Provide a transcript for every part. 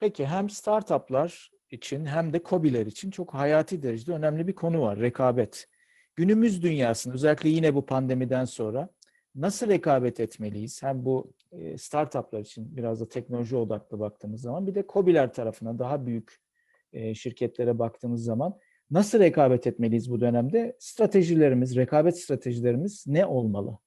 Peki hem startuplar için hem de KOBİ'ler için çok hayati derecede önemli bir konu var, rekabet. Günümüz dünyasında özellikle yine bu pandemiden sonra nasıl rekabet etmeliyiz? Hem bu e, startuplar için biraz da teknoloji odaklı baktığımız zaman bir de KOBİ'ler tarafına daha büyük e, şirketlere baktığımız zaman nasıl rekabet etmeliyiz bu dönemde? Stratejilerimiz, rekabet stratejilerimiz ne olmalı?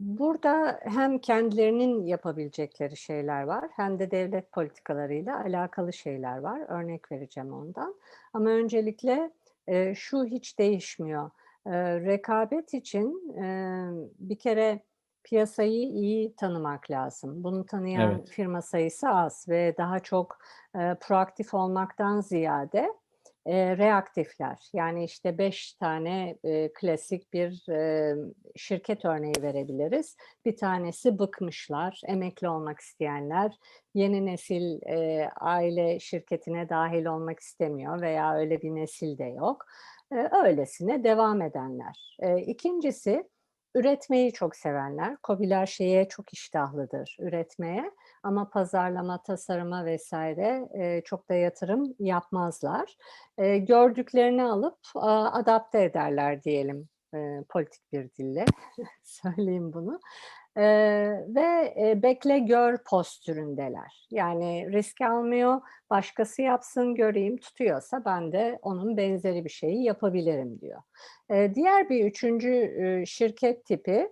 Burada hem kendilerinin yapabilecekleri şeyler var hem de devlet politikalarıyla alakalı şeyler var. Örnek vereceğim ondan. Ama öncelikle e, şu hiç değişmiyor. E, rekabet için e, bir kere piyasayı iyi tanımak lazım. Bunu tanıyan Evet. firma sayısı az ve daha çok e, proaktif olmaktan ziyade e, reaktifler. Yani işte beş tane e, klasik bir e, şirket örneği verebiliriz. Bir tanesi bıkmışlar, emekli olmak isteyenler, yeni nesil e, aile şirketine dahil olmak istemiyor veya öyle bir nesil de yok. E, öylesine devam edenler. E, ikincisi üretmeyi çok sevenler. Kobiler şeye çok iştahlıdır üretmeye ama pazarlama, tasarıma vesaire e, çok da yatırım yapmazlar. E, gördüklerini alıp a, adapte ederler diyelim e, politik bir dille söyleyeyim bunu. E, ve e, bekle gör postüründeler. Yani risk almıyor, başkası yapsın göreyim tutuyorsa ben de onun benzeri bir şeyi yapabilirim diyor. E, diğer bir üçüncü e, şirket tipi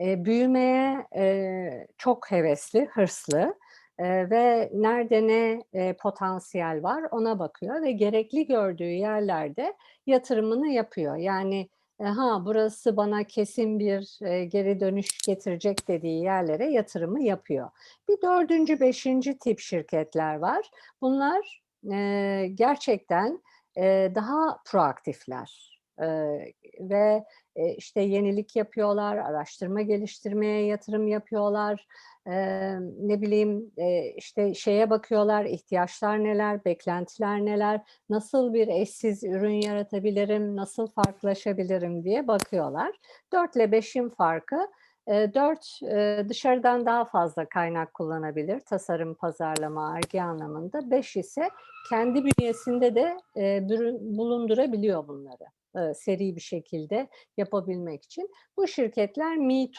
e, büyümeye e, çok hevesli, hırslı e, ve nerede ne e, potansiyel var ona bakıyor ve gerekli gördüğü yerlerde yatırımını yapıyor. Yani e, ha burası bana kesin bir e, geri dönüş getirecek dediği yerlere yatırımı yapıyor. Bir dördüncü, beşinci tip şirketler var. Bunlar e, gerçekten e, daha proaktifler ve işte yenilik yapıyorlar, araştırma geliştirmeye yatırım yapıyorlar. Ne bileyim işte şeye bakıyorlar, ihtiyaçlar neler, beklentiler neler, nasıl bir eşsiz ürün yaratabilirim, nasıl farklılaşabilirim diye bakıyorlar. 4 ile 5'in farkı 4 dışarıdan daha fazla kaynak kullanabilir tasarım, pazarlama, arge anlamında. 5 ise kendi bünyesinde de bulundurabiliyor bunları seri bir şekilde yapabilmek için. Bu şirketler Me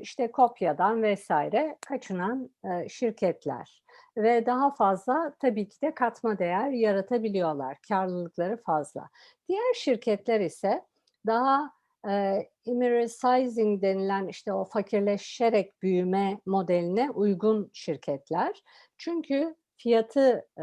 işte kopyadan vesaire kaçınan şirketler ve daha fazla tabii ki de katma değer yaratabiliyorlar. Karlılıkları fazla. Diğer şirketler ise daha e, denilen işte o fakirleşerek büyüme modeline uygun şirketler. Çünkü fiyatı e,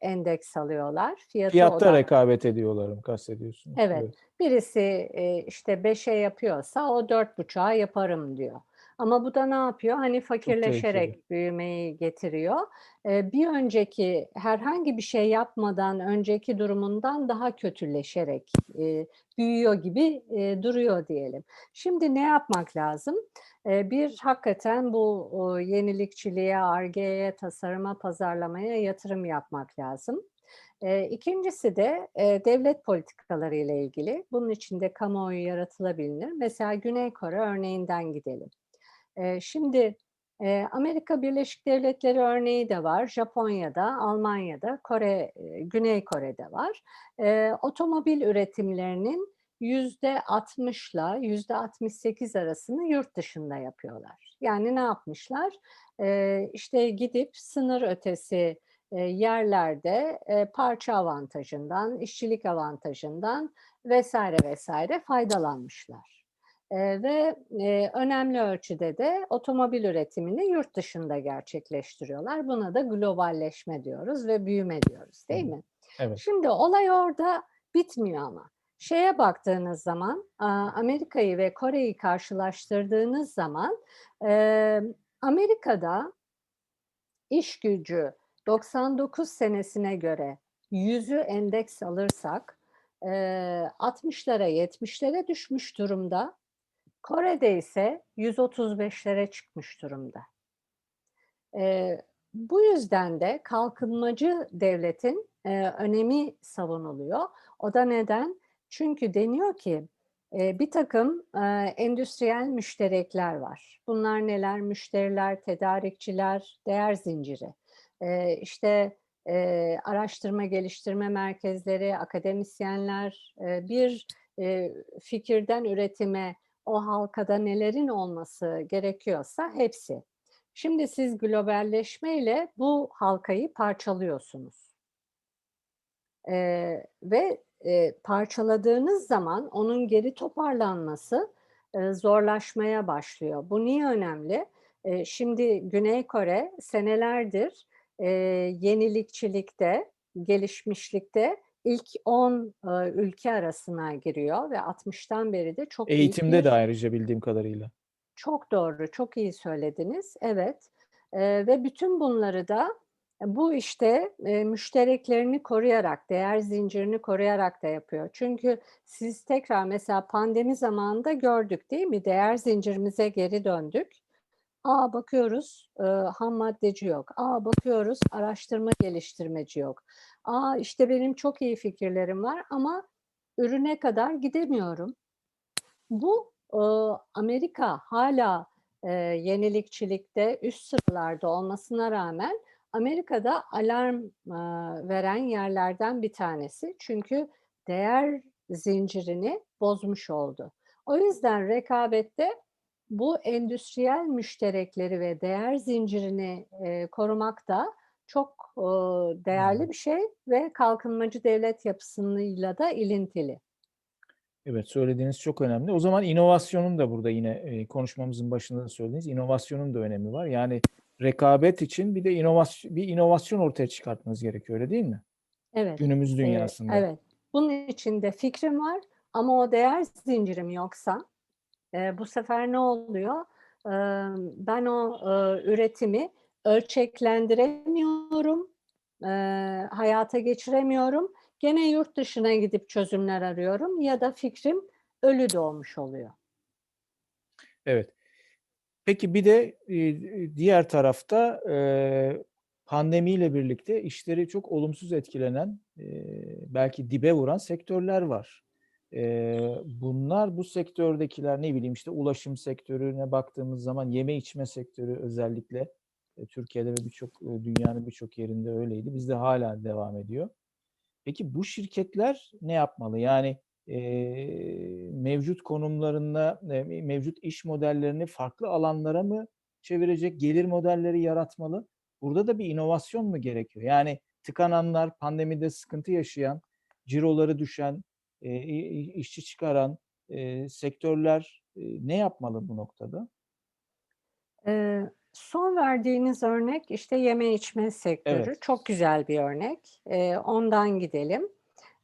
endeks alıyorlar. Fiyatı Fiyatta odak- rekabet ediyorlar kastediyorsunuz. Evet. Birisi e, işte 5'e yapıyorsa o 4,5'a yaparım diyor. Ama bu da ne yapıyor? Hani fakirleşerek büyümeyi getiriyor. Bir önceki herhangi bir şey yapmadan önceki durumundan daha kötüleşerek büyüyor gibi duruyor diyelim. Şimdi ne yapmak lazım? Bir hakikaten bu yenilikçiliğe, argeye, tasarıma, pazarlamaya yatırım yapmak lazım. E, ikincisi de e, devlet politikaları ile ilgili. Bunun için de kamuoyu yaratılabilir. Mesela Güney Kore örneğinden gidelim. Şimdi Amerika Birleşik Devletleri örneği de var. Japonya'da, Almanya'da, Kore, Güney Kore'de var. Otomobil üretimlerinin yüzde 60'la yüzde 68 arasını yurt dışında yapıyorlar. Yani ne yapmışlar? E, işte gidip sınır ötesi yerlerde parça avantajından, işçilik avantajından vesaire vesaire faydalanmışlar. E, ve e, önemli ölçüde de otomobil üretimini yurt dışında gerçekleştiriyorlar. Buna da globalleşme diyoruz ve büyüme diyoruz değil mi? Evet. Şimdi olay orada bitmiyor ama. Şeye baktığınız zaman, Amerika'yı ve Kore'yi karşılaştırdığınız zaman e, Amerika'da iş gücü 99 senesine göre 100'ü endeks alırsak e, 60'lara 70'lere düşmüş durumda. Kore'de ise 135'lere çıkmış durumda. E, bu yüzden de kalkınmacı devletin e, önemi savunuluyor. O da neden? Çünkü deniyor ki e, bir takım e, endüstriyel müşterekler var. Bunlar neler? Müşteriler, tedarikçiler, değer zinciri. E, işte e, araştırma geliştirme merkezleri, akademisyenler bir e, fikirden üretime o halkada nelerin olması gerekiyorsa hepsi. Şimdi siz globalleşmeyle bu halkayı parçalıyorsunuz. Ee, ve e, parçaladığınız zaman onun geri toparlanması e, zorlaşmaya başlıyor. Bu niye önemli? E, şimdi Güney Kore senelerdir e, yenilikçilikte, gelişmişlikte ilk 10 e, ülke arasına giriyor ve 60'tan beri de çok Eğitimde bir- de ayrıca bildiğim kadarıyla. çok doğru, çok iyi söylediniz. Evet. Ve bütün bunları da bu işte e, müştereklerini koruyarak, değer zincirini koruyarak da yapıyor. Çünkü siz tekrar mesela pandemi zamanında gördük değil mi? Değer zincirimize geri döndük. Aa bakıyoruz e, ham maddeci yok. Aa bakıyoruz araştırma geliştirmeci yok. Aa işte benim çok iyi fikirlerim var ama ürüne kadar gidemiyorum. Bu e, Amerika hala e, yenilikçilikte üst sıralarda olmasına rağmen Amerika'da alarm e, veren yerlerden bir tanesi. Çünkü değer zincirini bozmuş oldu. O yüzden rekabette bu endüstriyel müşterekleri ve değer zincirini e, korumak da çok e, değerli bir şey ve kalkınmacı devlet yapısıyla da ilintili. Evet söylediğiniz çok önemli. O zaman inovasyonun da burada yine e, konuşmamızın başında da söylediğiniz inovasyonun da önemi var. Yani rekabet için bir de inovasyon bir inovasyon ortaya çıkartmanız gerekiyor öyle değil mi? Evet. Günümüz Ee, dünyasında. Evet. Bunun için de fikrim var ama o değer zincirim yoksa e, bu sefer ne oluyor? Ee, ben o e, üretimi ölçeklendiremiyorum, e, hayata geçiremiyorum. Gene yurt dışına gidip çözümler arıyorum ya da fikrim ölü doğmuş oluyor. Evet. Peki bir de e, diğer tarafta e, pandemiyle birlikte işleri çok olumsuz etkilenen, e, belki dibe vuran sektörler var. Bunlar bu sektördekiler ne bileyim işte ulaşım sektörüne baktığımız zaman yeme içme sektörü özellikle e, Türkiye'de ve birçok e, dünyanın birçok yerinde öyleydi. Bizde hala devam ediyor. Peki bu şirketler ne yapmalı? Yani e, mevcut konumlarında e, mevcut iş modellerini farklı alanlara mı çevirecek, gelir modelleri yaratmalı? Burada da bir inovasyon mu gerekiyor? Yani tıkananlar, pandemide sıkıntı yaşayan, ciroları düşen, e, işçi çıkaran e, sektörler e, ne yapmalı bu noktada? Ee, son verdiğiniz örnek işte yeme içme sektörü. Evet. Çok güzel bir örnek. Ee, ondan gidelim.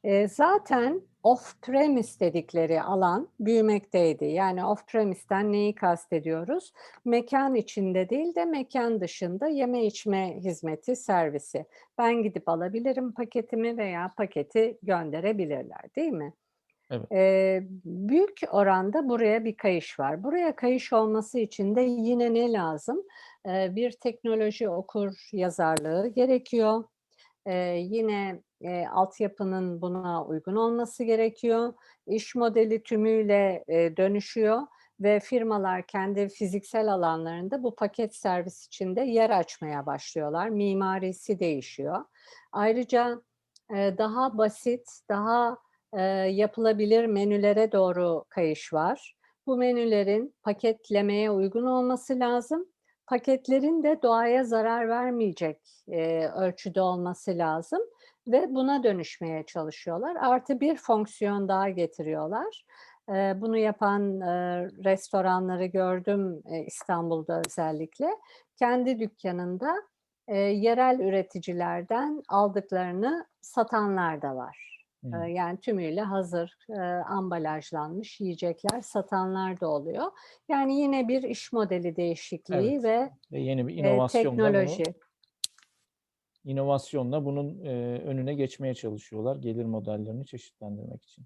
Ee, zaten off-premise dedikleri alan büyümekteydi. Yani off-premise'ten neyi kastediyoruz? Mekan içinde değil de mekan dışında yeme içme hizmeti, servisi. Ben gidip alabilirim paketimi veya paketi gönderebilirler değil mi? Evet. Ee, büyük oranda buraya bir kayış var. Buraya kayış olması için de yine ne lazım? Ee, bir teknoloji okur yazarlığı gerekiyor. Ee, yine e, altyapının buna uygun olması gerekiyor. İş modeli tümüyle e, dönüşüyor ve firmalar kendi fiziksel alanlarında bu paket servis içinde yer açmaya başlıyorlar. Mimarisi değişiyor. Ayrıca e, daha basit, daha e, yapılabilir menülere doğru kayış var. Bu menülerin paketlemeye uygun olması lazım. Paketlerin de doğaya zarar vermeyecek e, ölçüde olması lazım ve buna dönüşmeye çalışıyorlar. Artı bir fonksiyon daha getiriyorlar. E, bunu yapan e, restoranları gördüm e, İstanbul'da özellikle. Kendi dükkanında e, yerel üreticilerden aldıklarını satanlar da var. Yani tümüyle hazır e, ambalajlanmış yiyecekler satanlar da oluyor. Yani yine bir iş modeli değişikliği Evet. ve Ve yeni bir e, inovasyonla bunu teknoloji. inovasyonla bunun e, önüne geçmeye çalışıyorlar gelir modellerini çeşitlendirmek için.